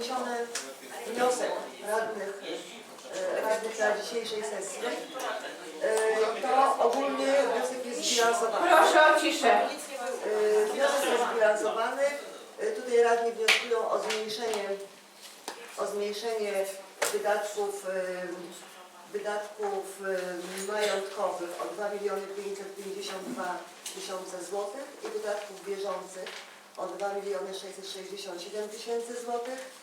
wniesiony wniosek radnych, e, radnych na dzisiejszej sesji, e, to ogólnie wniosek jest zbilansowany. Proszę o ciszę. E, Wniosek jest zbilansowany. Tutaj radni wnioskują o zmniejszenie, o zmniejszenie wydatków, wydatków majątkowych o 2 miliony 552 tysiące złotych i wydatków bieżących o 2 miliony 667 tysięcy złotych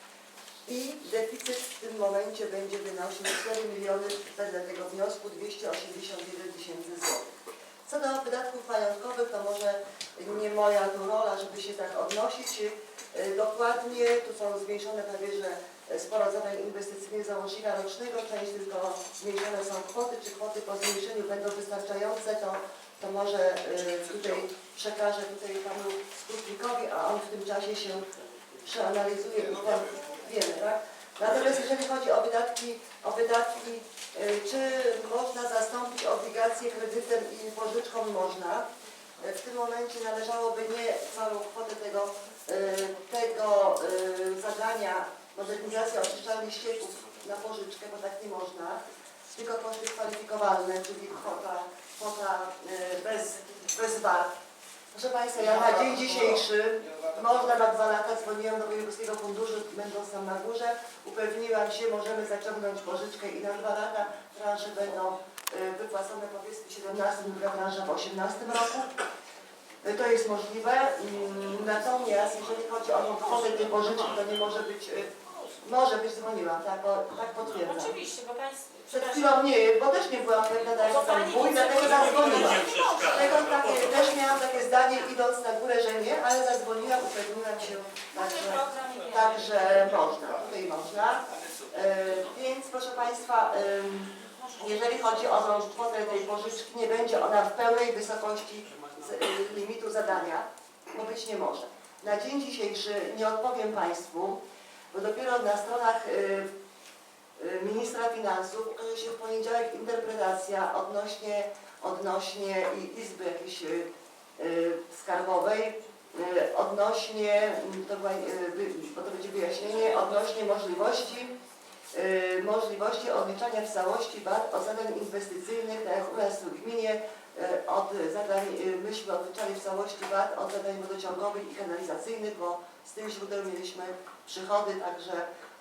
i deficyt w tym momencie będzie wynosił 4 miliony wedle tego wniosku 281 tysięcy złotych. Co do wydatków majątkowych, to może nie moja tu rola, żeby się tak odnosić. E, Dokładnie tu są zwiększone prawie, że sporo zadań inwestycyjnych załącznika rocznego, część tylko zmniejszone są kwoty, czy kwoty po zmniejszeniu będą wystarczające, to, to może e, tutaj przekażę tutaj panu skutnikowi, a on w tym czasie się przeanalizuje wiemy, tak? Natomiast jeżeli chodzi o wydatki, o wydatki, y, czy można zastąpić obligacje kredytem i pożyczką? Można. W tym momencie należałoby nie całą kwotę tego, y, tego y, zadania modernizacji oczyszczalni ścieków na pożyczkę, bo tak nie można, tylko koszty kwalifikowalne, czyli kwota, kwota bez, bez VAT. Proszę Państwa, ja na dzień dzisiejszy, można na dwa lata, dzwoniłam do Wojewódzkiego Funduszu, będąc tam na górze, upewniłam się, możemy zaciągnąć pożyczkę i na dwa lata transze będą y, wypłacone powiedzmy w 17, druga transza w 18 roku. Y, To jest możliwe, Mm, natomiast jeżeli chodzi o kwotę tej pożyczki, to nie może być, y, może być, dzwoniłam, tak, o, tak potwierdzam. Oczywiście, bo Państwo... Przed chwilą nie, bo też nie byłam pewna, tak jak pan wuj, dlatego zadzwoniłam. Dlatego takie, też miałam takie zdanie idąc na górę, że nie, ale zadzwoniłam, upewniłam się, także, także można, tutaj można. E, więc proszę Państwa, jeżeli chodzi o tą kwotę tej pożyczki, nie będzie ona w pełnej wysokości z, y, limitu zadania, bo być nie może. Na dzień dzisiejszy nie odpowiem Państwu, bo dopiero na stronach y, y, ministra finansów ukaże się w poniedziałek interpretacja odnośnie, odnośnie Izby jakiejś y, skarbowej, odnośnie, mm, to, bo to będzie wyjaśnienie, odnośnie możliwości możliwości odliczania w całości VAT od zadań inwestycyjnych, tak jak u nas w gminie, od zadań, myśmy odliczali w całości VAT od zadań wodociągowych i kanalizacyjnych, bo z tych źródeł mieliśmy przychody, także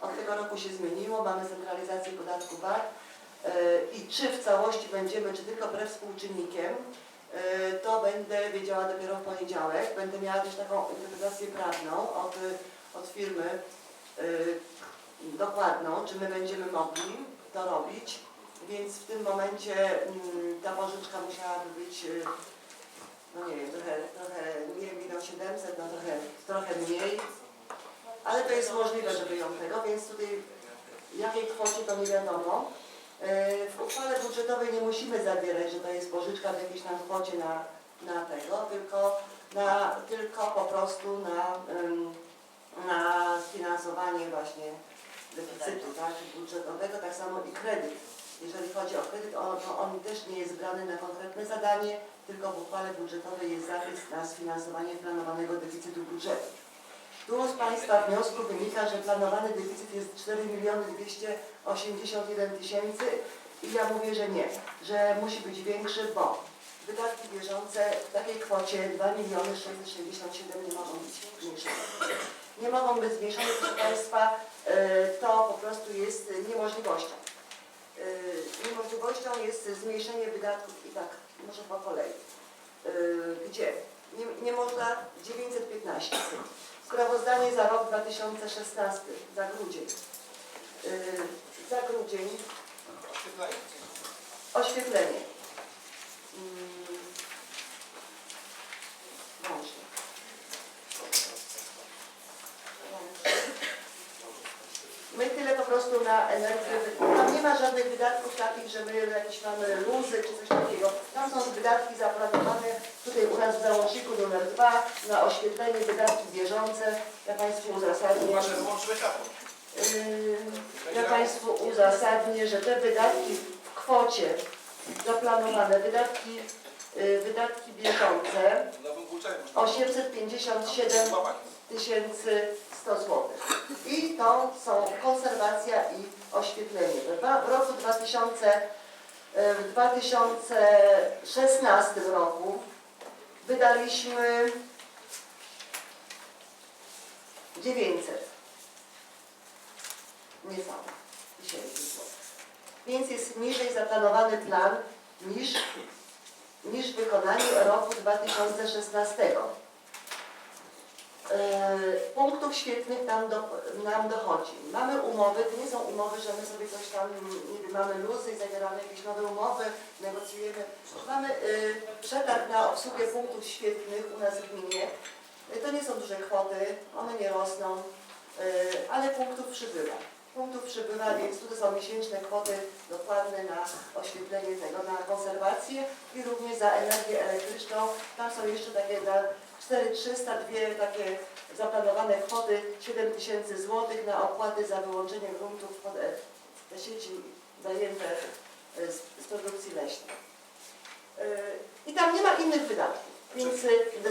od tego roku się zmieniło, mamy centralizację podatku VAT y, i czy w całości będziemy, czy tylko wbrew współczynnikiem, y, to będę wiedziała dopiero w poniedziałek. Będę miała też taką interpretację prawną od, od firmy y, dokładną, czy my będziemy mogli to robić, więc w tym momencie mm, ta pożyczka musiałaby być, no nie wiem, trochę, trochę nie milion 700, no trochę, trochę mniej, ale to jest możliwe, żeby ją tego, więc tutaj jakiej kwocie to nie wiadomo. Y, W uchwale budżetowej nie musimy zawierać, że to jest pożyczka w jakiejś tam kwocie na, na tego, tylko, na, tylko po prostu na, na sfinansowanie właśnie deficytu tak, budżetowego, tak samo i kredyt. Jeżeli chodzi o kredyt, on, on też nie jest brany na konkretne zadanie, tylko w uchwale budżetowej jest zapis na sfinansowanie planowanego deficytu budżetu. Tu z Państwa wniosku wynika, że planowany deficyt jest 4 miliony 281 tysięcy i ja mówię, że nie, że musi być większy, bo wydatki bieżące w takiej kwocie 2 miliony 667 nie mogą być zmniejszone. Nie mogą być zmniejszone, proszę Państwa, e, to po prostu jest niemożliwością. E, Niemożliwością jest zmniejszenie wydatków i tak, może po kolei. E, Gdzie? Nie, nie można 915. Sprawozdanie za rok 2016, za grudzień. E, Za grudzień oświetlenie. Mm, Włącznie. My tyle po prostu na energię, tam nie ma żadnych wydatków takich, że my jakieś mamy luzy czy coś takiego. Tam są wydatki zaplanowane tutaj u nas w załączniku numer dwa na oświetlenie, wydatki bieżące. Ja Państwu uzasadnię. Uważaj, włącz rekapot. Yy, Ja Państwu uzasadnię, że te wydatki w kwocie zaplanowane, wydatki, yy, wydatki bieżące W nowym budżecie. 857 tysięcy 100 zł. I to są konserwacja i oświetlenie. W dwa- W roku 2000, e, w 2016 roku wydaliśmy 900 niecałe tysięcy złotych. Więc jest niżej zaplanowany plan niż, niż wykonanie roku 2016. E, punktów świetnych nam, do, nam dochodzi. Mamy umowy, to nie są umowy, że my sobie coś tam, wiem, mamy luzy i zawieramy jakieś nowe umowy, negocjujemy. Mamy y, przetarg na obsługę punktów świetnych u nas w gminie. Y, to nie są duże kwoty, one nie rosną, y, ale punktów przybywa. Punktów przybywa, więc tu to są miesięczne kwoty dokładne na oświetlenie tego, na konserwację i również za energię elektryczną. Tam są jeszcze takie dla 4300, dwie takie zaplanowane kwoty 7 tysięcy złotych na opłaty za wyłączenie gruntów e, te sieci zajęte e, z, z produkcji leśnej. E, I tam nie ma innych wydatków, więc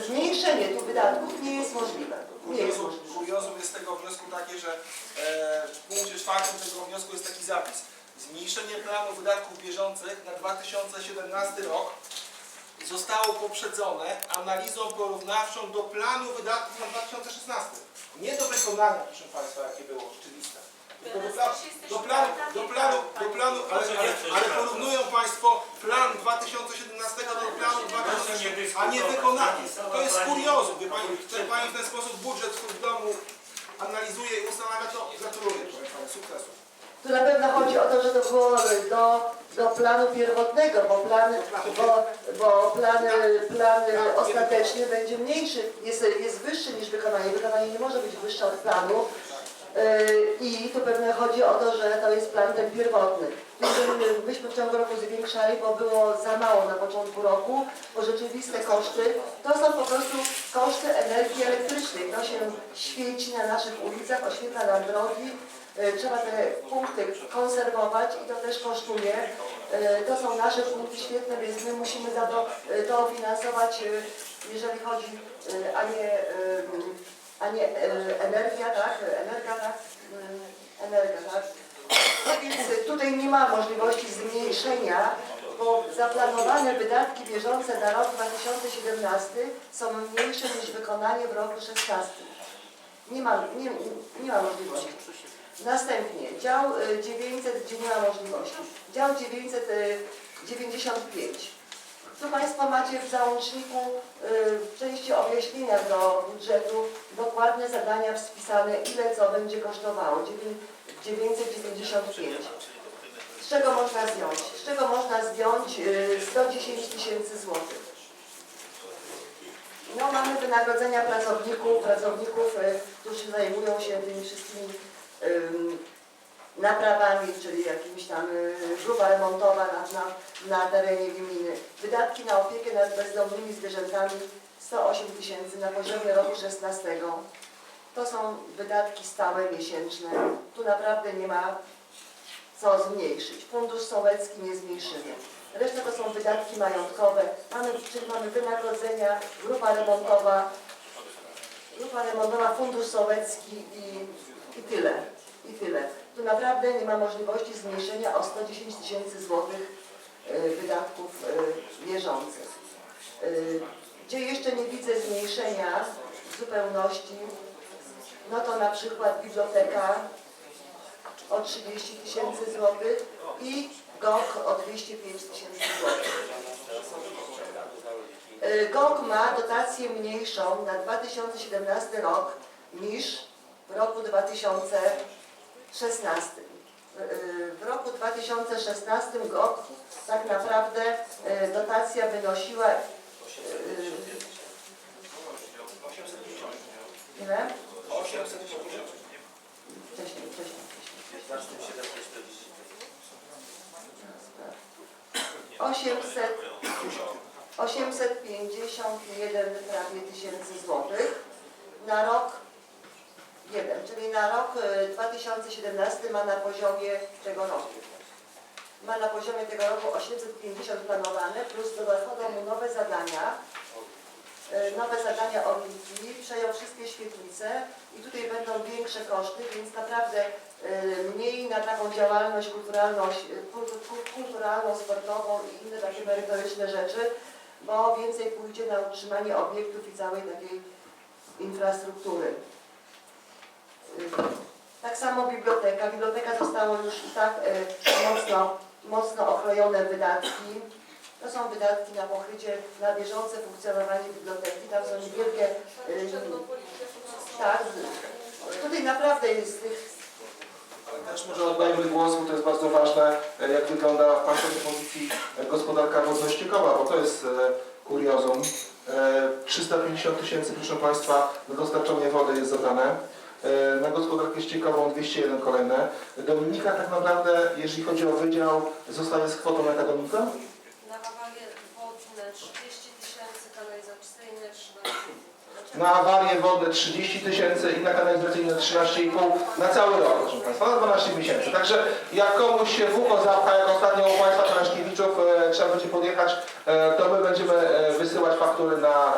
zmniejszenie tu wydatków nie jest możliwe. Nie jest Kuriozum, możliwe. kuriozum jest tego wniosku takie, że w punkcie czwartym tego wniosku jest taki zapis. Zmniejszenie planu wydatków bieżących na 2017 rok zostało poprzedzone analizą porównawczą do planu wydatków na 2016. Nie do wykonania, proszę Państwa, jakie było rzeczywiste. Tylko do, pla, do planu, do planu, do planu, ale, ale, ale porównują Państwo plan 2017 do planu 2016, a nie wykonanie. To jest kuriozum, wie Pani, Pani w ten sposób budżet swój w domu analizuje i ustanawia to, gratuluję proszę Pani, sukcesu. Tu na pewno chodzi o to, że to było do, do planu pierwotnego, bo plan, bo, bo plan, plan ostateczny będzie mniejszy, jest, jest wyższy niż wykonanie. Wykonanie nie może być wyższe od planu. Yy, I tu pewnie chodzi o to, że to jest plan ten pierwotny. Myśmy, w ciągu roku zwiększali, bo było za mało na początku roku, bo rzeczywiste koszty to są po prostu koszty energii elektrycznej. To się świeci na naszych ulicach, oświetla nam drogi, Trzeba te punkty konserwować i to też kosztuje. E, To są nasze punkty świetne, więc my musimy za to e, to finansować, e, jeżeli chodzi, e, a nie, e, a nie e, energia, tak? Energia, tak? E, Energia, tak? No Więc tutaj nie ma możliwości zmniejszenia, bo zaplanowane wydatki bieżące na rok 2017 są mniejsze niż wykonanie w roku 2016. Nie ma, nie, nie ma możliwości. Następnie dział y, 900, gdzie nie ma możliwości. Dział 995. Tu Państwo macie w załączniku y, w części objaśnienia do budżetu dokładne zadania spisane, ile co będzie kosztowało. Dziewię- 995. Z czego można zdjąć? Z czego można zdjąć y, 110 tysięcy złotych? No mamy wynagrodzenia pracowników, pracowników, y, którzy zajmują się tymi wszystkimi naprawami, czyli jakimiś tam y, grupa remontowa na, na, na terenie gminy. Wydatki na opiekę nad bezdomnymi zwierzętami 108 tysięcy na poziomie roku 16. To są wydatki stałe, miesięczne. Tu naprawdę nie ma co zmniejszyć. Fundusz sołecki nie zmniejszymy. Reszta to są wydatki majątkowe. Mamy, czyli mamy wynagrodzenia, grupa remontowa, grupa remontowa, fundusz sołecki i, i tyle. I tyle. Tu naprawdę nie ma możliwości zmniejszenia o 110 tysięcy złotych y, wydatków y, bieżących. Y, Gdzie jeszcze nie widzę zmniejszenia w zupełności, no to na przykład biblioteka o 30 tysięcy złotych i GOK o 205 tysięcy złotych. GOK ma dotację mniejszą na 2017 rok niż roku 2016. Y, W roku 2016 GOK tak naprawdę y, dotacja wynosiła 850. ile? 850. Wcześniej, wcześniej, wcześniej. 800, 851 prawie tysięcy złotych na rok jeden, czyli na rok e, 2017 ma na poziomie tego roku. Ma na poziomie tego roku 850 planowane, plus dochodzą mu nowe zadania. E, Nowe zadania Orliki, przejął wszystkie świetlice i tutaj będą większe koszty, więc naprawdę e, mniej na taką działalność kulturalną, kultu- kulturalną, sportową i inne takie merytoryczne rzeczy, bo więcej pójdzie na utrzymanie obiektów i całej takiej infrastruktury. Tak samo biblioteka. Biblioteka zostało już i tak e, mocno, mocno okrojone wydatki. To są wydatki na pokrycie, na bieżące funkcjonowanie biblioteki. Tam są niewielkie... y, Tak, tutaj naprawdę jest tych też może oddajmy głos, bo to jest bardzo ważne, e, jak wygląda w Państwa pozycji e, gospodarka wodno-ściekowa, bo to jest e, kuriozum. E, 350 tysięcy, proszę Państwa, na dostarczenie wody jest zadane. E, Na gospodarkę ściekową 201 kolejne. Dominika tak naprawdę, jeżeli chodzi o wydział, zostaje z kwotą jaka Dominika? Na awarie wodne 30 tysięcy, kanalizacyjne 13 Na awarie wodne 30 tysięcy i na kanalizacyjne 13,5 na cały rok, proszę Państwa, na 12 miesięcy. Także jak komuś się w ucho zapcha, jak ostatnio u Państwa Traszkiewiczów e, trzeba będzie podjechać, e, to my będziemy e, wysyłać faktury na